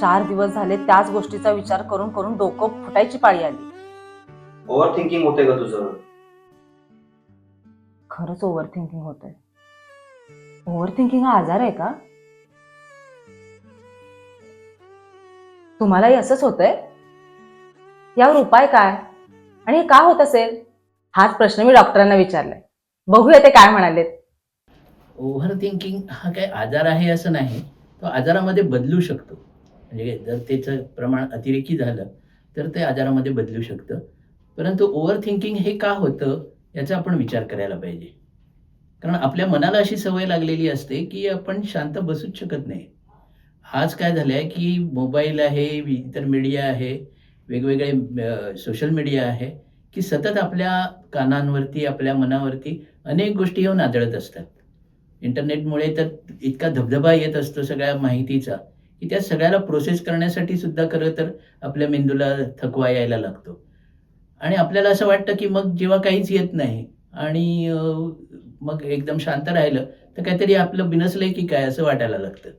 चार दिवस झाले त्याच गोष्टीचा विचार करून करून डोकं फुटायची पाळी आली. ओव्हर थिंकिंग होते का तुझं? खरंच ओव्हर थिंकिंग होत आहे ओव्हर थिंकिंग हा आजार आहे का? तुम्हालाही असंच होतंय? यावर उपाय काय? आणि हे का होत असेल? हाच प्रश्न मी डॉक्टरांना विचारलाय. बघूया ते काय म्हणालेत. ओव्हर थिंकिंग हा काय आजार आहे असं नाही तो आजारामध्ये बदलू शकतो. म्हणजे जर त्याचं प्रमाण अतिरेकी झालं तर ते आजारामध्ये बदलू शकतं. परंतु ओव्हर थिंकिंग हे का होतं याचा आपण विचार करायला पाहिजे. कारण आपल्या मनाला अशी सवय लागलेली असते की आपण शांत बसूच शकत नाही. आज काय झालं आहे की मोबाईल आहे इतर मीडिया आहे वेगवेगळे सोशल मीडिया आहे की सतत आपल्या कानांवरती आपल्या मनावरती अनेक गोष्टी येऊन आदळत असतात. इंटरनेटमुळे तर इतका धबधबा येत असतो सगळ्या माहितीचा. की त्या सगळ्याला प्रोसेस करण्यासाठी सुद्धा खरं तर आपल्या मेंदूला थकवा यायला लागतो. आणि आपल्याला असं वाटतं की मग जेव्हा काहीच येत नाही आणि मग एकदम शांत राहिलं तर काहीतरी आपलं बिनसलंय की काय असं वाटायला लागतं.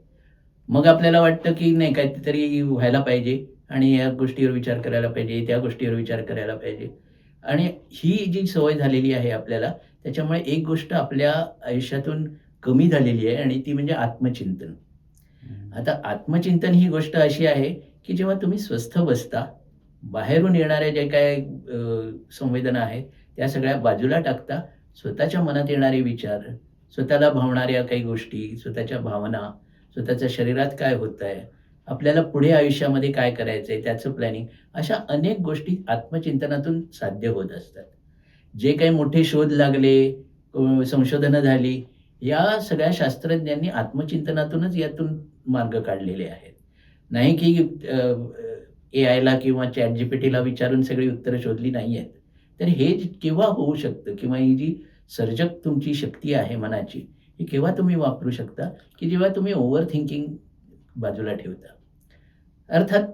मग आपल्याला वाटतं की नाही काहीतरी व्हायला पाहिजे आणि या गोष्टीवर विचार करायला पाहिजे त्या गोष्टीवर विचार करायला पाहिजे. आणि ही जी सवय झालेली आहे आपल्याला त्याच्यामुळे एक गोष्ट आपल्या आयुष्यातून कमी झालेली आहे आणि ती म्हणजे आत्मचिंतन. आता आत्मचिंतन ही गोष्ट अशी आहे की जेव्हा तुम्ही स्वस्थ बसता बाहेरून येणाऱ्या जे काय संवेदना आहेत त्या सगळ्या बाजूला टाकता स्वतःच्या मनात येणारे विचार स्वतःला भावणाऱ्या काही गोष्टी स्वतःच्या भावना स्वतःच्या शरीरात काय होत आहे आपल्याला पुढे आयुष्यामध्ये काय करायचं आहे त्याचं प्लॅनिंग अशा अनेक गोष्टी आत्मचिंतनातून साध्य होत असतात. जे काही मोठे शोध लागले संशोधनं झाली या सगळ्या शास्त्रज्ञांनी आत्मचिंतनातूनच यातून मार्ग काढलेले आहेत. नाही की ए आयला किंवा चॅट जी पी टीला विचारून सगळी उत्तरं शोधली नाही आहेत तर हे केव्हा होऊ शकतं? किंवा ही जी सर्जक तुमची शक्ती आहे मनाची ही केव्हा तुम्ही वापरू शकता? की जेव्हा तुम्ही ओव्हर थिंकिंग बाजूला ठेवता? अर्थात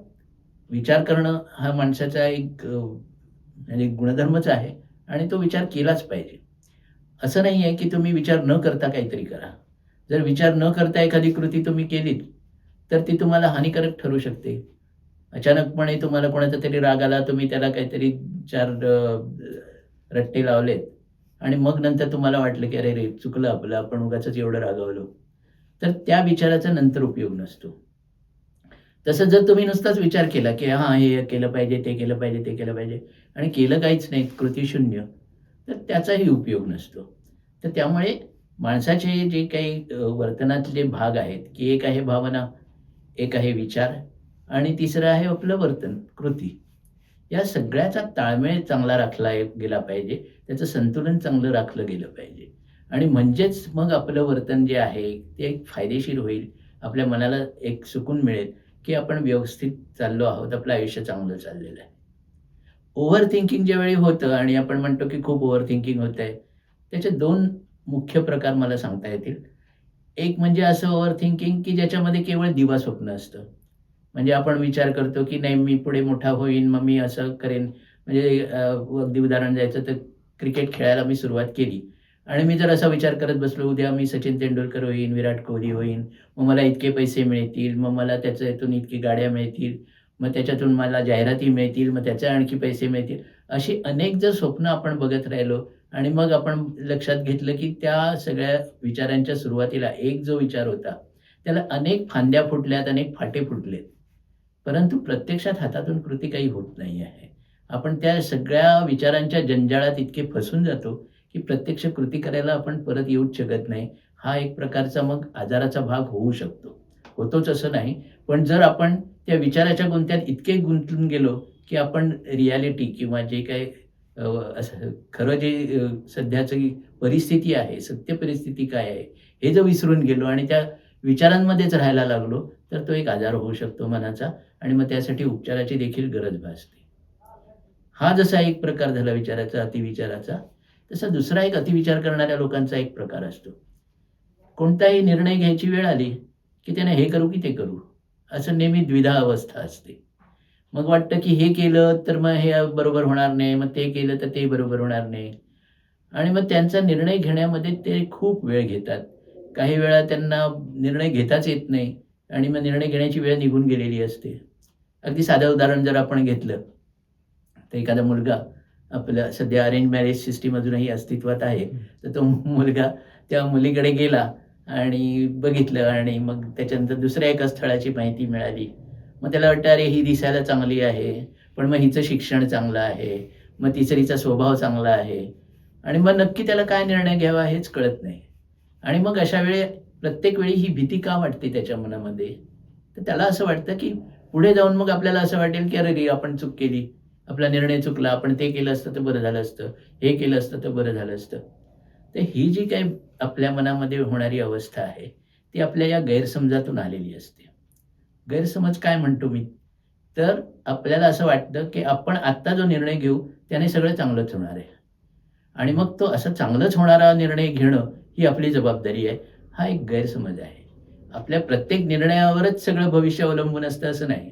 विचार करणं हा माणसाचा एक म्हणजे गुणधर्मच आहे आणि तो विचार केलाच पाहिजे. असं नाही आहे की तुम्ही विचार न करता काहीतरी करा. जर विचार न करता एखादी कृती तुम्ही केलीत तर ती तुम्हाला हानिकारक ठरू शकते. अचानकपणे तुम्हाला कोणाचा तरी राग आला तुम्ही त्याला काहीतरी चार रट्टे लावलेत आणि मग नंतर तुम्हाला वाटलं की अरे रे चुकलं आपलं आपण उगाच एवढं रागवलो. तर त्या विचाराचा नंतर उपयोग नसतो. तसं जर तुम्ही नुसताच विचार केला की हां हे केलं पाहिजे ते केलं पाहिजे ते केलं पाहिजे आणि केलं काहीच नाही कृती शून्य तर त्याचाही उपयोग नसतो. तर त्यामुळे माणसाचे जे काही वर्तनातले भाग आहेत की एक आहे भावना एक आहे विचार आणि तिसरं आहे आपलं वर्तन कृती. या सगळ्याचा ताळमेळ चांगला राखला गेला पाहिजे त्याचं संतुलन चांगलं राखलं गेलं पाहिजे. आणि म्हणजेच मग आपलं वर्तन जे आहे ते एक फायदेशीर होईल आपल्या मनाला एक सुकून मिळेल की आपण व्यवस्थित चाललो आहोत आपलं आयुष्य चांगलं चाललेलं आहे. ओव्हर थिंकिंग ज्यावेळी होतं आणि आपण म्हणतो की खूप ओव्हर थिंकिंग होत आहे त्याचे दोन मुख्य प्रकार मला सांगता येतील. एक म्हणजे असं ओव्हर थिंकिंग की ज्याच्यामध्ये केवळ दिवा स्वप्न असतं. म्हणजे आपण विचार करतो की नाही मी पुढे मोठा होईन मग मी असं करेन. म्हणजे अगदी उदाहरण द्यायचं तर क्रिकेट खेळायला मी सुरुवात केली. आणि मी जर असा विचार करत बसलो उद्या मी सचिन तेंडुलकर होईन विराट कोहली होईन मग मला इतके पैसे मिळतील मग मला त्याच्यातून इतकी गाड्या मिळतील मग त्याच्यातून मला जाहिराती मिळतील मग त्याचे आणखी पैसे मिळतील. अशी अनेक जर स्वप्न आपण बघत राहिलो आणि मग आपण लक्षात घेतलं की त्या सगळ्या विचारांच्या सुरुवातीला एक जो विचार होता त्याला अनेक फांद्या फुटल्यात अनेक फाटे फुटलेत. परंतु प्रत्यक्षात हातातून कृती काही होत नाही आहे. आपण त्या सगळ्या विचारांच्या जंजाळात इतके फसून जातो की प्रत्यक्ष कृती करायला आपण परत येऊच शकत नाही. हा एक प्रकारचा मग आजाराचा भाग होऊ शकतो. होतोच असं नाही पण जर आपण त्या विचाराच्या गुंत्यात इतके गुंतून गेलो की आपण रियालिटी किंवा जे काही खरं जे सध्याची परिस्थिती आहे सत्य परिस्थिती काय आहे हे जर विसरून गेलो आणि त्या विचारांमध्येच राहायला लागलो तर तो एक आजार होऊ शकतो मनाचा आणि मग त्यासाठी उपचाराची देखील गरज भासते. हा जसा एक प्रकार झाला विचाराचा अतिविचाराचा तसा दुसरा एक अतिविचार करणाऱ्या लोकांचा एक प्रकार असतो. कोणताही निर्णय घ्यायची वेळ आली की त्याने हे करू की ते करू असं नेहमी द्विधा अवस्था असते. मग वाटतं की हे केलं तर मग हे बरोबर होणार नाही मग ते केलं तर ते बरोबर होणार नाही. आणि मग त्यांचा निर्णय घेण्यामध्ये ते खूप वेळ घेतात. काही वेळा त्यांना निर्णय घेताच येत नाही आणि मग निर्णय घेण्याची वेळ निघून गेलेली असते. अगदी साधं उदाहरण जर आपण घेतलं तर एखादा मुलगा आपला सध्या अरेंज मॅरेज सिस्टीम अजूनही अस्तित्वात आहे. तर तो मुलगा त्या मुलीकडे गेला आणि बघितलं आणि मग त्याच्यानंतर दुसऱ्या एका स्थळाची माहिती मिळाली. मग त्याला वाटतं अरे ही दिसायला चांगली आहे पण मग हिचं शिक्षण चांगलं आहे मग तिसरीचा स्वभाव चांगला आहे. आणि मग नक्की त्याला काय निर्णय घ्यावा हेच कळत नाही. आणि मग अशा वेळी प्रत्येक वेळी ही भीती का वाटते त्याच्या मनामध्ये? तर त्याला असं वाटतं की पुढे जाऊन मग आपल्याला असं वाटेल की अरे रे आपण चूक केली. आपला निर्णय चुकला. आपण ते केलं असतं तर बरं झालं असतं. हे केलं असतं तर बरं झालं असतं. तर ही जी काही आपल्या मनामध्ये होणारी अवस्था आहे ती आपल्या या गैरसमजातून आलेली असते. गैरसमज काय म्हणतो मी? तर आपल्याला असं वाटतं की आपण आत्ता जो निर्णय घेऊ त्याने सगळं चांगलंच होणार आहे. आणि मग तो असं चांगलंच होणारा निर्णय घेणं ही आपली जबाबदारी आहे. हा एक गैरसमज आहे. आपल्या प्रत्येक निर्णयावरच सगळं भविष्य अवलंबून असतं असं नाही.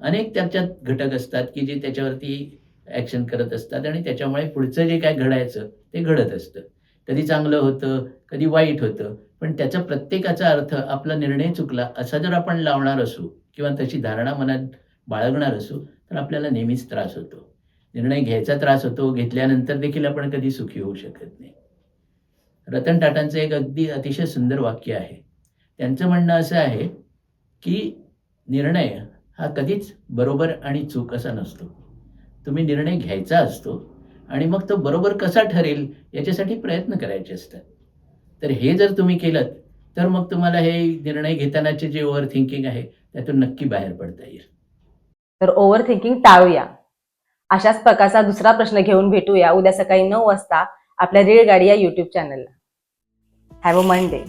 अनेक त्याच्यात घटक असतात की जे त्याच्यावरती ॲक्शन करत असतात आणि त्याच्यामुळे पुढचं जे काय घडायचं ते घडत असतं. कधी चांगलं होतं कधी वाईट होतं. पण त्याचा प्रत्येकाचा अर्थ आपला निर्णय चुकला असा जर आपण लावणार असू किंवा तशी धारणा मनात बाळगणार असू तर आपल्याला नेहमीच त्रास होतो. निर्णय घ्यायचा त्रास होतो घेतल्यानंतर देखील आपण कधी सुखी होऊ शकत नाही. रतन टाटांचं एक अगदी अतिशय सुंदर वाक्य आहे. त्यांचं म्हणणं असं आहे की निर्णय हा कधीच बरोबर आणि चूक असा नसतो. तुम्ही निर्णय घ्यायचा असतो आणि मग तो बरोबर कसा ठरेल याच्यासाठी प्रयत्न करायचे असतात. तर हे जर तुम्ही केलं तर मग तुम्हाला हे निर्णय घेतानाचे जे ओव्हर थिंकिंग आहे त्यातून नक्की बाहेर पडता येईल. तर ओव्हर थिंकिंग टाळूया. अशाच प्रकारचा दुसरा प्रश्न घेऊन भेटूया उद्या सकाळी नऊ वाजता आपल्या रेलगाडी या युट्यूब चॅनलला हॅव अ मंडे